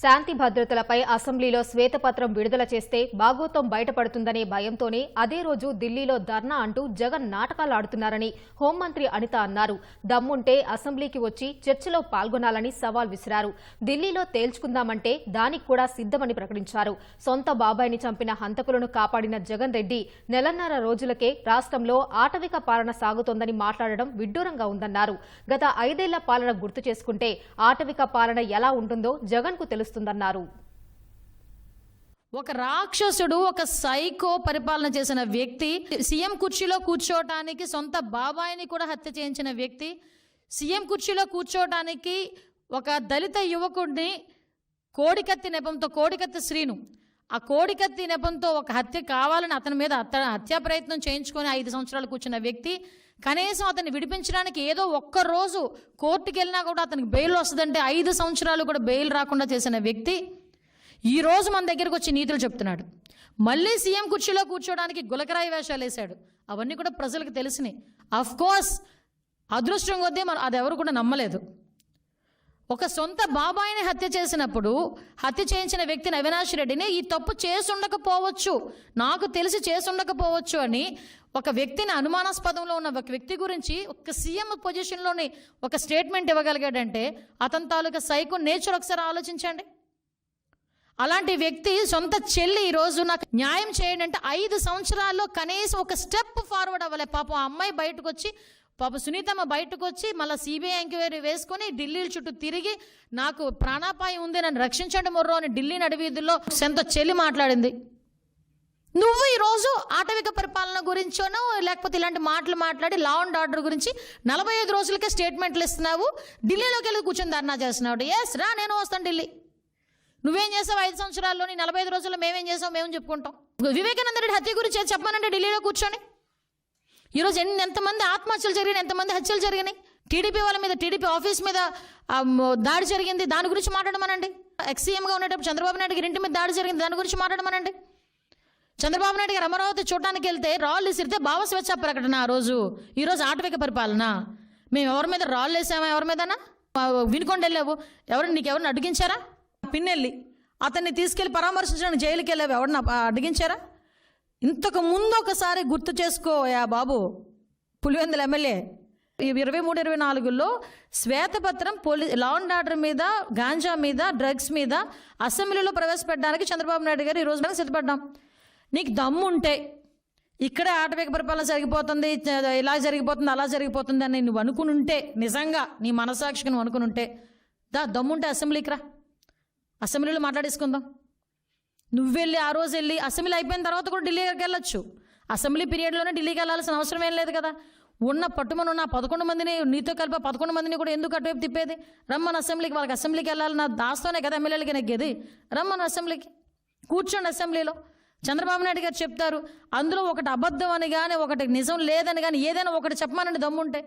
శాంతి భద్రతలపై అసెంబ్లీలో శ్వేతపత్రం విడుదల చేస్తే బాగోతం బయటపడుతుందనే భయంతోనే అదే రోజు ఢిల్లీలో ధర్నా అంటూ జగన్ నాటకాలు ఆడుతున్నారని హోంమంత్రి అనిత అన్నారు. దమ్ముంటే అసెంబ్లీకి వచ్చి చర్చలో పాల్గొనాలని సవాల్ విసిరారు. ఢిల్లీలో తేల్చుకుందామంటే దానికి కూడా సిద్ధమని ప్రకటించారు. సొంత బాబాయిని చంపిన హంతకులను కాపాడిన జగన్ రెడ్డి నెలన్నర రోజులకే రాష్ట్రంలో ఆటవిక పాలన సాగుతోందని మాట్లాడడం విడ్డూరంగా ఉందన్నారు. గత ఐదేళ్ళ పాలన గుర్తు చేసుకుంటే ఆటవిక పాలన ఎలా ఉంటుందో జగన్కు తెలుసు. తెలుస్తుందన్నారు ఒక రాక్షసుడు ఒక సైకో పరిపాలన చేసిన వ్యక్తి సీఎం కుర్చీలో కూర్చోవటానికి సొంత బాబాయిని కూడా హత్య చేయించిన వ్యక్తి సీఎం కుర్చీలో కూర్చోవటానికి ఒక దళిత యువకుడిని కోడికత్తి నెపంతో కోడికత్తి శ్రీను ఆ కోడికత్తి నెపంతో ఒక హత్య కావాలని అతని మీద అత హత్యా ప్రయత్నం చేయించుకొని ఐదు సంవత్సరాలు కూర్చున్న వ్యక్తి కనీసం అతన్ని విడిపించడానికి ఏదో ఒక్క రోజు కోర్టుకి వెళ్ళినా కూడా అతనికి బెయిల్ వస్తుందంటే ఐదు సంవత్సరాలు కూడా బెయిల్ రాకుండా చేసిన వ్యక్తి ఈరోజు మన దగ్గరకు వచ్చి నీతులు చెప్తున్నాడు. మళ్ళీ సీఎం కుర్చీలో కూర్చోడానికి గులకరాయి వేషాలు వేశాడు. అవన్నీ కూడా ప్రజలకు తెలిసినాయి. అఫ్కోర్స్ అదృష్టం కొద్దీ మనం అది ఎవరు కూడా నమ్మలేదు. ఒక సొంత బాబాయిని హత్య చేసినప్పుడు హత్య చేయించిన వ్యక్తిని అవినాష్ రెడ్డిని ఈ తప్పు చేసుండకపోవచ్చు నాకు తెలిసి చేసుండకపోవచ్చు అని ఒక వ్యక్తిని అనుమానాస్పదంలో ఉన్న ఒక వ్యక్తి గురించి ఒక సీఎం పొజిషన్లోని ఒక స్టేట్మెంట్ ఇవ్వగలిగాడంటే అతని తాలూకా సైకో నేచర్ ఒకసారి ఆలోచించండి. అలాంటి వ్యక్తి సొంత చెల్లి ఈరోజు నాకు న్యాయం చేయండి అంటే ఐదు సంవత్సరాల్లో కనీసం ఒక స్టెప్ ఫార్వర్డ్ అవ్వలే. పాపం ఆ అమ్మాయి బయటకు వచ్చి పాప సునీతమ్మ బయటకు వచ్చి మళ్ళీ సిబిఐ ఎంక్వైరీ వేసుకొని ఢిల్లీ చుట్టూ తిరిగి నాకు ప్రాణాపాయం ఉంది నన్ను రక్షించండి మొర్రో అని ఢిల్లీ నడివీధుల్లో సెంత చెల్లి మాట్లాడింది. నువ్వు ఈరోజు ఆటవిక పరిపాలన గురించోనో లేకపోతే ఇలాంటి మాటలు మాట్లాడి లా అండ్ ఆర్డర్ గురించి నలభై ఐదు రోజులకే స్టేట్మెంట్లు ఇస్తున్నావు ఢిల్లీలోకి వెళ్ళి కూర్చొని ధర్నా చేస్తున్నావు. ఎస్ రా నేను వస్తాను ఢిల్లీ. నువ్వేం చేసావు ఐదు సంవత్సరాల్లోని నలభై ఐదు రోజుల్లో మేమేం చేసావు మేము చెప్పుకుంటాం? వివేకానంద రెడ్డి హత్య గురించి చెప్పానంటే ఢిల్లీలో కూర్చొని. ఈరోజు ఎన్ని ఎంతమంది ఆత్మహత్యలు జరిగినాయి ఎంతమంది హత్యలు జరిగినాయి? టీడీపీ వాళ్ళ మీద టీడీపీ ఆఫీస్ మీద దాడి జరిగింది. దాని గురించి మాట్లాడమనండి. ఎక్సీఎంగా ఉండేటప్పుడు చంద్రబాబు నాయుడు గారి ఇంటి మీద దాడి జరిగింది. దాని గురించి మాట్లాడమనండి. చంద్రబాబు నాయుడు గారు అమరావతి చూడడానికి వెళ్తే రాళ్ళు విసిరితే భావస్వేచ్ఛ ప్రకటన ఆ రోజు. ఈరోజు ఆటవిక పరిపాలన. మేము ఎవరి మీద రాళ్ళు వేసామా? ఎవరి మీదనా? వినుకొండ వెళ్ళావు. ఎవరు నీకు ఎవరిని అడిగించారా పిన్నెళ్ళి అతన్ని తీసుకెళ్ళి పరామర్శించడానికి జైలుకి వెళ్ళావు. ఎవరిని అడిగించారా ఇంతకు ముందు ఒకసారి గుర్తు చేసుకో యా బాబు. పులివెందుల ఎమ్మెల్యే. ఇరవై మూడు ఇరవై నాలుగులో శ్వేతపత్రం పోలీ లా అండ్ ఆర్డర్ మీద గాంజా మీద డ్రగ్స్ మీద అసెంబ్లీలో ప్రవేశపెట్టడానికి చంద్రబాబు నాయుడు గారు ఈరోజు రోజు మనం సిద్ధపడ్డాం. నీకు దమ్ముంటే ఇక్కడే ఆటవిక పరిపాలన జరిగిపోతుంది ఇలా జరిగిపోతుంది అలా జరిగిపోతుంది అని నువ్వు అనుకుని ఉంటే నిజంగా నీ మనసాక్షికి నువ్వు అనుకుని ఉంటే దా దమ్ముంటే అసెంబ్లీకి రా. అసెంబ్లీలో మాట్లాడేసుకుందాం. నువ్వు వెళ్ళి ఆ రోజు వెళ్ళి అసెంబ్లీ అయిపోయిన తర్వాత కూడా ఢిల్లీకి వెళ్ళొచ్చు. అసెంబ్లీ పీరియడ్లోనే ఢిల్లీకి వెళ్ళాల్సిన అవసరం ఏం లేదు కదా. ఉన్న పట్టుమను ఉన్న పదకొండు మందిని నీతో కలిపి పదకొండు మందిని కూడా ఎందుకు అటువైపు తిప్పేది? రమ్మని అసెంబ్లీకి వాళ్ళకి అసెంబ్లీకి వెళ్ళాలి నా దాస్తోనే కదా ఎమ్మెల్యేలకి నెగ్గేది. రమ్మని అసెంబ్లీకి కూర్చోండి అసెంబ్లీలో. చంద్రబాబు నాయుడు గారు చెప్తారు అందులో ఒకటి అబద్ధం అని కానీ ఒకటి నిజం లేదని కానీ ఏదైనా ఒకటి చెప్పమనండి దమ్ముంటే.